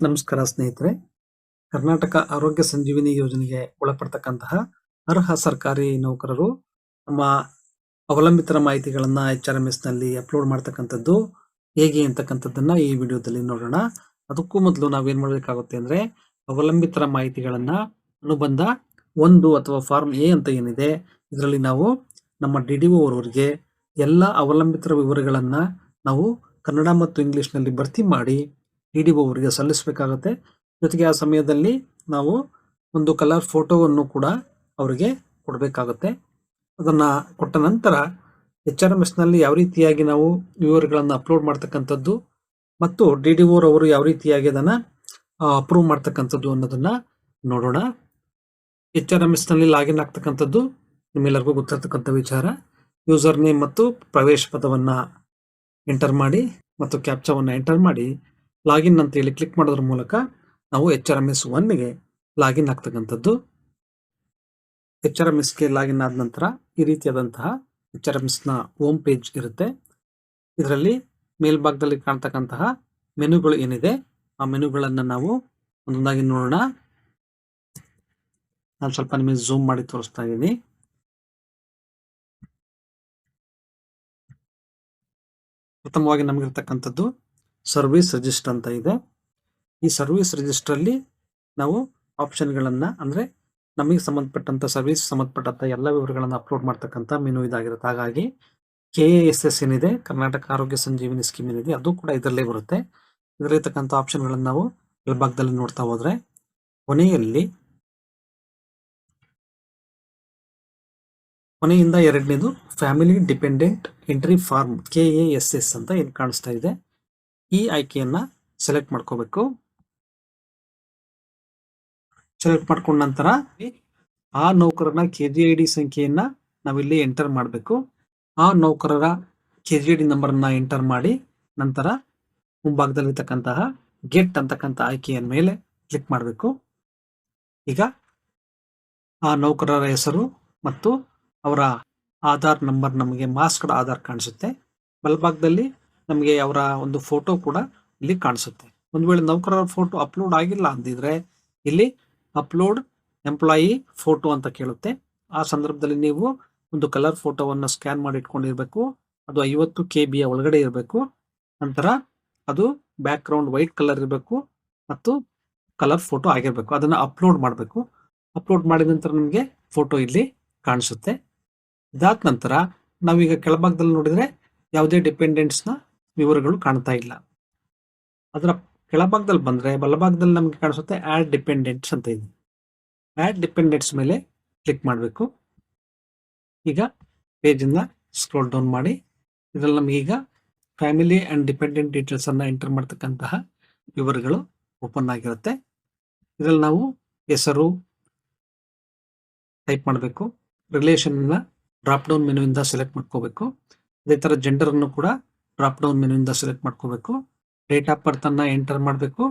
ನಮಸ್ಕಾರ ಸ್ನೇಹಿತರೆ. ಕರ್ನಾಟಕ ಆರೋಗ್ಯ ಸಂಜೀವಿನಿ ಯೋಜನೆಗೆ ಒಳಪಡ್ತಕ್ಕಂತಹ ಅರ್ಹ ಸರ್ಕಾರಿ ನೌಕರರು ತಮ್ಮ ಅವಲಂಬಿತರ ಮಾಹಿತಿಗಳನ್ನ ಎಚ್ ಆರ್ ಎಂ ಎಸ್ನಲ್ಲಿ ಅಪ್ಲೋಡ್ ಮಾಡ್ತಕ್ಕಂಥದ್ದು ಹೇಗೆ ಅಂತಕ್ಕಂಥದ್ದನ್ನ ಈ ವಿಡಿಯೋದಲ್ಲಿ ನೋಡೋಣ. ಅದಕ್ಕೂ ಮೊದಲು ನಾವೇನ್ ಮಾಡಬೇಕಾಗುತ್ತೆ ಅಂದ್ರೆ ಅವಲಂಬಿತರ ಮಾಹಿತಿಗಳನ್ನ ಅನುಬಂಧ ಒಂದು ಅಥವಾ ಫಾರ್ಮ್ ಎ ಅಂತ ಏನಿದೆ, ಇದರಲ್ಲಿ ನಾವು ನಮ್ಮ ಡಿ ಡಿ ಅವರವರಿಗೆ ಎಲ್ಲ ಅವಲಂಬಿತರ ವಿವರಗಳನ್ನ ನಾವು ಕನ್ನಡ ಮತ್ತು ಇಂಗ್ಲಿಷ್ನಲ್ಲಿ ಭರ್ತಿ ಮಾಡಿ ಡಿ ಡಿ ಸಲ್ಲಿಸಬೇಕಾಗುತ್ತೆ. ಜೊತೆಗೆ ಆ ಸಮಯದಲ್ಲಿ ನಾವು ಒಂದು ಕಲರ್ ಫೋಟೋವನ್ನು ಕೂಡ ಅವರಿಗೆ ಕೊಡಬೇಕಾಗುತ್ತೆ. ಅದನ್ನು ಕೊಟ್ಟ ನಂತರ ಎಚ್ ಆರ್ ಎಂ ಎಸ್ನಲ್ಲಿ ಯಾವ ರೀತಿಯಾಗಿ ನಾವು ವಿವರಗಳನ್ನು ಅಪ್ಲೋಡ್ ಮಾಡ್ತಕ್ಕಂಥದ್ದು ಮತ್ತು ಡಿ ಡಿ ಅವರು ಯಾವ ರೀತಿಯಾಗಿ ಅದನ್ನು ಅಪ್ರೂವ್ ಮಾಡ್ತಕ್ಕಂಥದ್ದು ಅನ್ನೋದನ್ನು ನೋಡೋಣ. ಎಚ್ ಆರ್ ಎಂ ಎಸ್ನಲ್ಲಿ ಲಾಗಿನ್ ಆಗ್ತಕ್ಕಂಥದ್ದು ನಿಮ್ಮೆಲ್ಲರಿಗೂ ಗೊತ್ತಿರ್ತಕ್ಕಂಥ ವಿಚಾರ. ಯೂಸರ್ ನೇಮ್ ಮತ್ತು ಪ್ರವೇಶ ಪದವನ್ನು ಎಂಟರ್ ಮಾಡಿ ಮತ್ತು ಕ್ಯಾಪ್ಚಾವನ್ನ ಎಂಟರ್ ಮಾಡಿ ಲಾಗಿನ್ ಅಂತ ಹೇಳಿ ಕ್ಲಿಕ್ ಮಾಡೋದ್ರ ಮೂಲಕ ನಾವು ಎಚ್ ಆರ್ ಎಂ ಎಸ್ ಒನ್ಗೆ ಲಾಗಿನ್ ಆಗ್ತಕ್ಕಂಥದ್ದು. ಎಚ್ ಆರ್ ಎಂ ಎಸ್ಗೆ ಲಾಗಿನ್ ಆದ ನಂತರ ಈ ರೀತಿಯಾದಂತಹ ಎಚ್ ಆರ್ ಎಂ ಎಸ್ನ ಹೋಮ್ ಪೇಜ್ ಇರುತ್ತೆ. ಇದರಲ್ಲಿ ಮೇಲ್ಭಾಗದಲ್ಲಿ ಕಾಣ್ತಕ್ಕಂತಹ ಮೆನುಗಳು ಏನಿದೆ, ಆ ಮೆನುಗಳನ್ನ ನಾವು ಒಂದೊಂದಾಗಿ ನೋಡೋಣ. ನಾನು ಸ್ವಲ್ಪ ನಿಮಗೆ ಝೂಮ್ ಮಾಡಿ ತೋರಿಸ್ತಾ ಇದ್ದೀನಿ. ಪ್ರಥಮವಾಗಿ ನಮಗಿರ್ತಕ್ಕಂಥದ್ದು ಸರ್ವಿಸ್ ರಿಜಿಸ್ಟರ್ ಅಂತ ಇದೆ. ಈ ಸರ್ವಿಸ್ ರಿಜಿಸ್ಟ್ರಲ್ಲಿ ನಾವು ಆಪ್ಷನ್ಗಳನ್ನು ಅಂದ್ರೆ ನಮಗೆ ಸಂಬಂಧಪಟ್ಟಂಥ ಸರ್ವಿಸ್, ಸಂಬಂಧಪಟ್ಟಂಥ ಎಲ್ಲ ವಿವರಗಳನ್ನು ಅಪ್ಲೋಡ್ ಮಾಡ್ತಕ್ಕಂಥ ಮೆನು ಇದಾಗಿರುತ್ತೆ. ಹಾಗಾಗಿ ಕೆ ಎಸ್ ಎಸ್ ಏನಿದೆ, ಕರ್ನಾಟಕ ಆರೋಗ್ಯ ಸಂಜೀವಿನಿ ಸ್ಕೀಮ್ ಏನಿದೆ, ಅದು ಕೂಡ ಇದರಲ್ಲೇ ಬರುತ್ತೆ. ಇದರಲ್ಲಿರ್ತಕ್ಕಂಥ ಆಪ್ಷನ್ಗಳನ್ನು ನಾವು ಎಡಭಾಗದಲ್ಲಿ ನೋಡ್ತಾ ಹೋದರೆ ಕೊನೆಯಲ್ಲಿ ಕೊನೆಯಿಂದ ಎರಡನೇದು family dependent entry form K A S S ಅಂತ ಏನು ಕಾಣಿಸ್ತಾ ಇದೆ. ಈ ಆಯ್ಕೆಯನ್ನ ಸೆಲೆಕ್ಟ್ ಮಾಡ್ಕೋಬೇಕು. ಸೆಲೆಕ್ಟ್ ಮಾಡ್ಕೊಂಡ ನಂತರ ಆ ನೌಕರನ ಕೆ ಜಿ ಐ ಡಿ ಸಂಖ್ಯೆಯನ್ನ ನಾವಿಲ್ಲಿ ಎಂಟರ್ ಮಾಡಬೇಕು. ಆ ನೌಕರರ ಕೆ ಜಿ ಐ ಡಿ ನಂಬರ್ನ ಎಂಟರ್ ಮಾಡಿ ನಂತರ ಮುಂಭಾಗದಲ್ಲಿರ್ತಕ್ಕಂತಹ ಗೆಟ್ ಅಂತಕ್ಕಂಥ ಆಯ್ಕೆಯ ಮೇಲೆ ಕ್ಲಿಕ್ ಮಾಡಬೇಕು. ಈಗ ಆ ನೌಕರರ ಹೆಸರು ಮತ್ತು ಅವರ ಆಧಾರ್ ನಂಬರ್ ನಮಗೆ ಮಾಸ್ಕ್ಡ್ ಆಧಾರ್ ಕಾಣಿಸುತ್ತೆ. ಬಲಭಾಗದಲ್ಲಿ ನಮಗೆ ಅವರ ಒಂದು ಫೋಟೋ ಕೂಡ ಇಲ್ಲಿ ಕಾಣಿಸುತ್ತೆ. ಒಂದು ವೇಳೆ ನೌಕರರ ಫೋಟೋ ಅಪ್ಲೋಡ್ ಆಗಿಲ್ಲ ಅಂದಿದ್ರೆ ಇಲ್ಲಿ ಅಪ್ಲೋಡ್ ಎಂಪ್ಲಾಯಿ ಫೋಟೋ ಅಂತ ಕೇಳುತ್ತೆ. ಆ ಸಂದರ್ಭದಲ್ಲಿ ನೀವು ಒಂದು ಕಲರ್ ಫೋಟೋವನ್ನು ಸ್ಕ್ಯಾನ್ ಮಾಡಿ ಇಟ್ಕೊಂಡಿರ್ಬೇಕು. ಅದು ಐವತ್ತು ಕೆ ಬಿಯ ಒಳಗಡೆ ಇರಬೇಕು. ನಂತರ ಅದು ಬ್ಯಾಕ್ ಗ್ರೌಂಡ್ ವೈಟ್ ಕಲರ್ ಇರಬೇಕು ಮತ್ತು ಕಲರ್ ಫೋಟೋ ಆಗಿರಬೇಕು. ಅದನ್ನು ಅಪ್ಲೋಡ್ ಮಾಡಬೇಕು. ಅಪ್ಲೋಡ್ ಮಾಡಿದ ನಂತರ ನಮಗೆ ಫೋಟೋ ಇಲ್ಲಿ ಕಾಣಿಸುತ್ತೆ. ಇದಾದ ನಂತರ ನಾವೀಗ ಕೆಳಭಾಗದಲ್ಲಿ ನೋಡಿದರೆ ಯಾವುದೇ ಡಿಪೆಂಡೆಂಟ್ಸ್ನ ವಿವರಗಳು ಕಾಣ್ತಾ ಇಲ್ಲ. ಅದರ ಕೆಳಭಾಗದಲ್ಲಿ ಬಂದರೆ, ಬಲಭಾಗದಲ್ಲಿ ನಮಗೆ ಕಾಣಿಸುತ್ತೆ ಆ್ಯಡ್ ಡಿಪೆಂಡೆಂಟ್ಸ್ ಅಂತ ಇದೆ. ಆ್ಯಡ್ ಡಿಪೆಂಡೆಂಟ್ಸ್ ಮೇಲೆ ಕ್ಲಿಕ್ ಮಾಡಬೇಕು. ಈಗ ಪೇಜಿಂದ ಸ್ಕ್ರೋಲ್ ಡೌನ್ ಮಾಡಿ. ಇದರಲ್ಲಿ ನಮಗೆ ಈಗ ಫ್ಯಾಮಿಲಿ ಆ್ಯಂಡ್ ಡಿಪೆಂಡೆಂಟ್ ಡೀಟೇಲ್ಸನ್ನು ಎಂಟರ್ ಮಾಡ್ತಕ್ಕಂತಹ ವಿವರಗಳು ಓಪನ್ ಆಗಿರುತ್ತೆ. ಇದರಲ್ಲಿ ನಾವು ಹೆಸರು ಟೈಪ್ ಮಾಡಬೇಕು. ರಿಲೇಷನ್ನ ಡ್ರಾಪ್ ಡೌನ್ ಮೆನುವಿಂದ ಸೆಲೆಕ್ಟ್ ಮಾಡ್ಕೋಬೇಕು. ಅದೇ ಥರ ಜೆಂಡರನ್ನು ಕೂಡ ಡ್ರಾಪ್ ಡೌನ್ ಮೆನುವಿಂದ ಸೆಲೆಕ್ಟ್ ಮಾಡ್ಕೋಬೇಕು. ಡೇಟ್ ಆಫ್ ಬರ್ತ್ ಅನ್ನ ಎಂಟರ್ ಮಾಡಬೇಕು.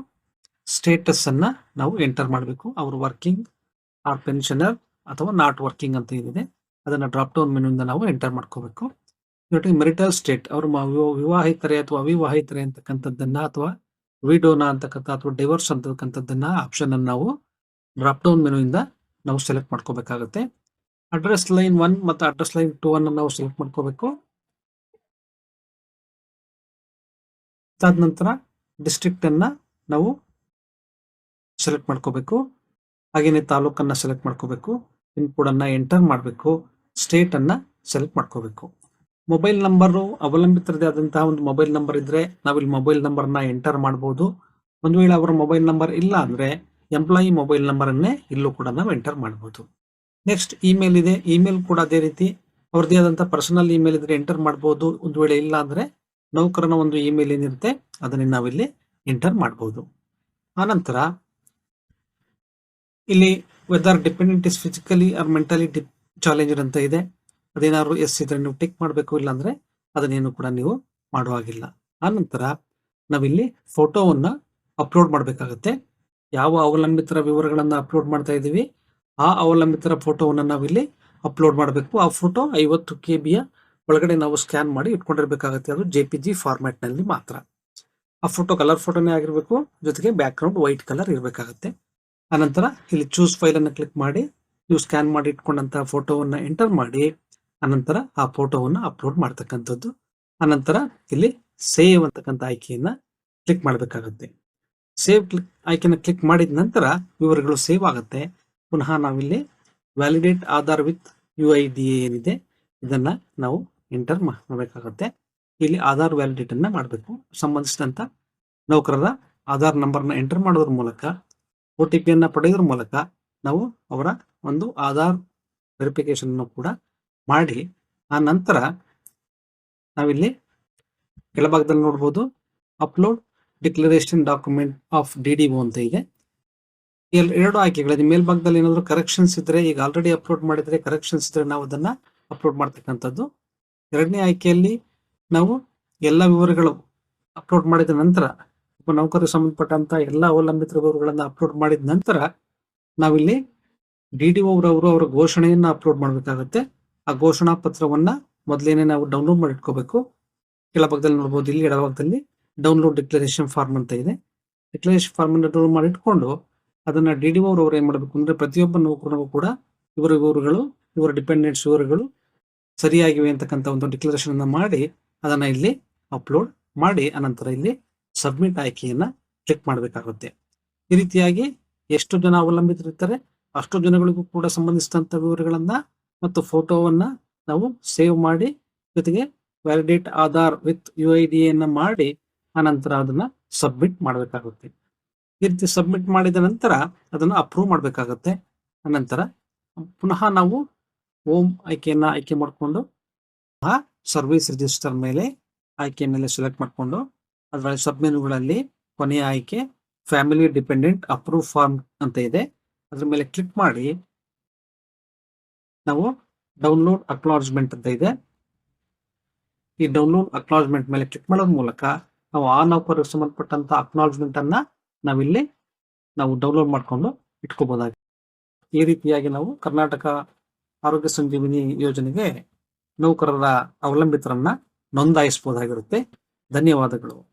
ಸ್ಟೇಟಸ್ ಅನ್ನ ನಾವು ಎಂಟರ್ ಮಾಡಬೇಕು. ಅವರು ವರ್ಕಿಂಗ್ ಆರ್ ಪೆನ್ಷನರ್ ಅಥವಾ ನಾಟ್ ವರ್ಕಿಂಗ್ ಅಂತ ಏನಿದೆ ಅದನ್ನ ಡ್ರಾಪ್ ಡೌನ್ ಮೆನು ಇಂದ ನಾವು ಎಂಟರ್ ಮಾಡ್ಕೋಬೇಕು. ಜೊತೆಗೆ ಮೆರಿಟಲ್ ಸ್ಟೇಟ್ ಅವರು ವಿವಾಹಿತರೆ ಅಥವಾ ಅವಿವಾಹಿತರೆ ಅಂತಕ್ಕಂಥದ್ದನ್ನ ಅಥವಾ ವಿಡೋನಾ ಅಂತಕ್ಕಂಥ ಅಥವಾ ಡೈವರ್ಸ್ ಅಂತಕ್ಕಂಥದ್ದನ್ನ ಆಪ್ಷನ್ ಅನ್ನು ನಾವು ಡ್ರಾಪ್ ಡೌನ್ ಮೆನು ಇಂದ ನಾವು ಸೆಲೆಕ್ಟ್ ಮಾಡ್ಕೋಬೇಕಾಗುತ್ತೆ. ಅಡ್ರೆಸ್ ಲೈನ್ ಒನ್ ಮತ್ತು ಅಡ್ರೆಸ್ ಲೈನ್ ಟೂ ಅನ್ನು ನಾವು ಸೆಲೆಕ್ಟ್ ಮಾಡ್ಕೋಬೇಕು. ಅದಾದ ನಂತರ ಡಿಸ್ಟ್ರಿಕ್ಟ್ ಅನ್ನ ನಾವು ಸೆಲೆಕ್ಟ್ ಮಾಡ್ಕೋಬೇಕು. ಹಾಗೇನೆ ತಾಲೂಕನ್ನ ಸೆಲೆಕ್ಟ್ ಮಾಡ್ಕೋಬೇಕು. ಪಿನ್ಕೋಡ್ ಅನ್ನ ಎಂಟರ್ ಮಾಡಬೇಕು. ಸ್ಟೇಟ್ ಅನ್ನ ಸೆಲೆಕ್ಟ್ ಮಾಡ್ಕೋಬೇಕು. ಮೊಬೈಲ್ ನಂಬರು ಅವಲಂಬಿತರದೇ ಆದಂತಹ ಒಂದು ಮೊಬೈಲ್ ನಂಬರ್ ಇದ್ರೆ ನಾವಿಲ್ಲಿ ಮೊಬೈಲ್ ನಂಬರ್ನ ಎಂಟರ್ ಮಾಡಬಹುದು ಒಂದು ವೇಳೆ ಅವರ ಮೊಬೈಲ್ ನಂಬರ್ ಇಲ್ಲ ಅಂದ್ರೆ ಎಂಪ್ಲಾಯಿ ಮೊಬೈಲ್ ನಂಬರ್ ಅನ್ನೇ ಇಲ್ಲೂ ಕೂಡ ನಾವು ಎಂಟರ್ ಮಾಡಬಹುದು ನೆಕ್ಸ್ಟ್ ಇಮೇಲ್ ಇದೆ. ಇಮೇಲ್ ಕೂಡ ಅದೇ ರೀತಿ ಅವ್ರದ್ದೇ ಆದಂತಹ ಪರ್ಸನಲ್ ಇಮೇಲ್ ಇದ್ರೆ ಎಂಟರ್ ಮಾಡಬಹುದು ಒಂದು ವೇಳೆ ಇಲ್ಲ ಅಂದ್ರೆ ನೌಕರನ ಒಂದು ಇಮೇಲ್ ಏನಿರುತ್ತೆ, ಅದನ್ನ ನಾವಿಲ್ಲಿ ಎಂಟರ್ ಮಾಡಬಹುದು ಆನಂತರ ಇಲ್ಲಿ whether dependent is physically or mentally challenger ಅಂತ ಇದೆ. ಅದೇನಾದ್ರು ಎಸ್ ಇದ್ರೆ ನೀವು ಟಿಕ್ ಮಾಡಬೇಕು ಇಲ್ಲ ಅಂದ್ರೆ ಅದನ್ನೇನು ಕೂಡ ನೀವು ಮಾಡುವಾಗಿಲ್ಲ ಆನಂತರ ನಾವಿಲ್ಲಿ ಫೋಟೋವನ್ನ ಅಪ್ಲೋಡ್ ಮಾಡಬೇಕಾಗತ್ತೆ. ಯಾವ ಅವಲಂಬಿತರ ವಿವರಗಳನ್ನ ಅಪ್ಲೋಡ್ ಮಾಡ್ತಾ ಇದ್ದೀವಿ, ಆ ಅವಲಂಬಿತರ ಫೋಟೋವನ್ನ ನಾವಿಲ್ಲಿ ಅಪ್ಲೋಡ್ ಮಾಡಬೇಕು. ಆ ಫೋಟೋ ಐವತ್ತು ಕೆ ಬಿಯ ಒಳಗಡೆ ನಾವು ಸ್ಕ್ಯಾನ್ ಮಾಡಿ ಇಟ್ಕೊಂಡಿರ್ಬೇಕಾಗತ್ತೆ. ಅದು ಜೆ ಪಿ ಜಿ ಮಾತ್ರ. ಆ ಫೋಟೋ ಕಲರ್ ಫೋಟೋನೇ ಆಗಿರಬೇಕು. ಜೊತೆಗೆ ಬ್ಯಾಕ್ ಗ್ರೌಂಡ್ ವೈಟ್ ಕಲರ್ ಇರಬೇಕಾಗತ್ತೆ. ಆನಂತರ ಇಲ್ಲಿ ಚೂಸ್ ಫೈಲ್ ಅನ್ನು ಕ್ಲಿಕ್ ಮಾಡಿ, ನೀವು ಸ್ಕ್ಯಾನ್ ಮಾಡಿ ಇಟ್ಕೊಂಡಂತಹ ಫೋಟೋವನ್ನು ಎಂಟರ್ ಮಾಡಿ, ಆನಂತರ ಆ ಫೋಟೋವನ್ನು ಅಪ್ಲೋಡ್ ಮಾಡ್ತಕ್ಕಂಥದ್ದು. ಅನಂತರ ಇಲ್ಲಿ ಸೇವ್ ಅಂತಕ್ಕಂಥ ಆಯ್ಕೆಯನ್ನ ಕ್ಲಿಕ್ ಮಾಡಬೇಕಾಗುತ್ತೆ. ಸೇವ್ ಕ್ಲಿಕ್ ಆಯ್ಕೆನ ಕ್ಲಿಕ್ ಮಾಡಿದ ನಂತರ ವಿವರಗಳು ಸೇವ್ ಆಗುತ್ತೆ. ಪುನಃ ನಾವಿಲ್ಲಿ validate Aadhaar with U I D ಏನಿದೆ, ಇದನ್ನ ನಾವು ಎಂಟರ್ ಮಾಡಬೇಕಾಗುತ್ತೆ. ಇಲ್ಲಿ ಆಧಾರ್ ವ್ಯಾಲಿಡೇಟ್ ಅನ್ನ ಮಾಡಬೇಕು. ಸಂಬಂಧಿಸಿದಂತ ನೌಕರರ ಆಧಾರ್ ನಂಬರ್ನ ಎಂಟರ್ ಮಾಡೋದ್ರ ಮೂಲಕ ಒ ಟಿ ಪಿಯನ್ನು ಪಡೆಯೋದ್ರ ಮೂಲಕ ನಾವು ಅವರ ಒಂದು ಆಧಾರ್ ವೆರಿಫಿಕೇಶನ್ ಕೂಡ ಮಾಡಿ, ಆ ನಂತರ ನಾವಿಲ್ಲಿ ಕೆಳಭಾಗದಲ್ಲಿ ನೋಡ್ಬೋದು. Upload declaration document of D D ಅಂತ ಇದೆ. ಎರಡು ಎರಡು ಆಯ್ಕೆಗಳಿದೆ ಮೇಲ್ಭಾಗದಲ್ಲಿ ಏನಾದರೂ ಕರೆಕ್ಷನ್ಸ್ ಇದ್ರೆ ಈಗ ಆಲ್ರೆಡಿ ಅಪ್ಲೋಡ್ ಮಾಡಿದರೆ ಕರೆಕ್ಷನ್ಸ್ ಇದ್ರೆ ನಾವು ಅದನ್ನ ಅಪ್ಲೋಡ್ ಮಾಡ್ತಕ್ಕಂಥದ್ದು ಎರಡನೇ ಆಯ್ಕೆಯಲ್ಲಿ ನಾವು ಎಲ್ಲ ವಿವರಗಳು ಅಪ್ಲೋಡ್ ಮಾಡಿದ ನಂತರ ಒಬ್ಬ ನೌಕರಿಗೆ ಸಂಬಂಧಪಟ್ಟಂತ ಎಲ್ಲ ಅವಲಂಬಿತ ವಿವರಗಳನ್ನ ಅಪ್ಲೋಡ್ ಮಾಡಿದ ನಂತರ, ನಾವಿಲ್ಲಿ ಡಿ ಡಿ ಒರವರು ಅವರ ಘೋಷಣೆಯನ್ನ ಅಪ್ಲೋಡ್ ಮಾಡಬೇಕಾಗುತ್ತೆ. ಆ ಘೋಷಣಾ ಪತ್ರವನ್ನ ಮೊದಲೇನೆ ನಾವು ಡೌನ್ಲೋಡ್ ಮಾಡಿ ಇಟ್ಕೋಬೇಕು. ಕೆಳಭಾಗದಲ್ಲಿ ನೋಡ್ಬೋದು, ಇಲ್ಲಿ ಎಡಭಾಗದಲ್ಲಿ ಡೌನ್ಲೋಡ್ ಡಿಕ್ಲರೇಷನ್ ಫಾರ್ಮ್ ಅಂತ ಇದೆ. ಡಿಕ್ಲರೇಷನ್ ಫಾರ್ಮ್ ಅನ್ನು ಡೌನ್ಲೋಡ್ ಮಾಡಿ ಇಟ್ಕೊಂಡು, ಅದನ್ನ ಡಿ ಡಿ ಒರವರು ಏನ್ ಮಾಡಬೇಕು ಅಂದ್ರೆ ಪ್ರತಿಯೊಬ್ಬ ನೌಕರನಿಗೂ ಕೂಡ ಇವರ ವಿವರಗಳು ಇವರ ಡಿಪೆಂಡೆಂಟ್ಸ್ ವಿವರಗಳು ಸರಿಯಾಗಿವೆ ಅಂತಕ್ಕಂಥ ಒಂದು ಡಿಕ್ಲರೇಷನ್ ಅನ್ನ ಮಾಡಿ, ಅದನ್ನ ಇಲ್ಲಿ ಅಪ್ಲೋಡ್ ಮಾಡಿ, ಅನಂತರ ಇಲ್ಲಿ ಸಬ್ಮಿಟ್ ಆಯ್ಕೆಯನ್ನ ಕ್ಲಿಕ್ ಮಾಡಬೇಕಾಗುತ್ತೆ. ಈ ರೀತಿಯಾಗಿ ಎಷ್ಟು ಜನ ಅವಲಂಬಿತರಿರ್ತಾರೆ, ಅಷ್ಟು ಜನಗಳಿಗೂ ಕೂಡ ಸಂಬಂಧಿಸಿದಂತ ವಿವರಗಳನ್ನ ಮತ್ತು ಫೋಟೋವನ್ನ ನಾವು ಸೇವ್ ಮಾಡಿ, ಜೊತೆಗೆ validate Aadhaar with U I D ಅನ್ನ ಮಾಡಿ ಆನಂತರ ಅದನ್ನ ಸಬ್ಮಿಟ್ ಮಾಡಬೇಕಾಗುತ್ತೆ. ಈ ರೀತಿ ಸಬ್ಮಿಟ್ ಮಾಡಿದ ನಂತರ ಅದನ್ನು ಅಪ್ರೂವ್ ಮಾಡಬೇಕಾಗುತ್ತೆ. ಅನಂತರ ಪುನಃ ನಾವು ಓಮ್ ಆಯ್ಕೆಯನ್ನ ಆಯ್ಕೆ ಮಾಡಿಕೊಂಡು ಆ ಸರ್ವಿಸ್ ರಿಜಿಸ್ಟರ್ ಮೇಲೆ ಆಯ್ಕೆ ಮೇಲೆ ಸೆಲೆಕ್ಟ್ ಮಾಡಿಕೊಂಡು ಅದರಲ್ಲಿ ಸಬ್ ಮೆನುಗಳಲ್ಲಿ ಕೊನೆಯ ಆಯ್ಕೆ ಫ್ಯಾಮಿಲಿ ಡಿಪೆಂಡೆಂಟ್ ಅಪ್ರೂವ್ ಫಾರ್ಮ್ ಅಂತ ಇದೆ. ಅದ್ರ ಮೇಲೆ ಕ್ಲಿಕ್ ಮಾಡಿ. ನಾವು ಡೌನ್ಲೋಡ್ ಅಕ್ನಾಲಜ್ಮೆಂಟ್ ಅಂತ ಇದೆ. ಈ ಡೌನ್ಲೋಡ್ ಅಕ್ನಾಲಜ್ಮೆಂಟ್ ಮೇಲೆ ಕ್ಲಿಕ್ ಮಾಡೋದ್ರ ಮೂಲಕ ನಾವು ಆ ನೌಕರಿಗೆ ಸಂಬಂಧಪಟ್ಟಂತ ಅಕ್ನಾಲಜ್ಮೆಂಟ್ ಅನ್ನ ನಾವಿಲ್ಲಿ ನಾವು ಡೌನ್ಲೋಡ್ ಮಾಡ್ಕೊಂಡು ಇಟ್ಕೋಬಹುದಾಗಿದೆ ಈ ರೀತಿಯಾಗಿ ನಾವು ಕರ್ನಾಟಕ ಆರೋಗ್ಯ ಸಂಜೀವಿನಿ ಯೋಜನೆಗೆ ನೌಕರರ ಅವಲಂಬಿತರನ್ನ ನೋಂದಾಯಿಸಬಹುದಾಗಿರುತ್ತೆ. ಧನ್ಯವಾದಗಳು.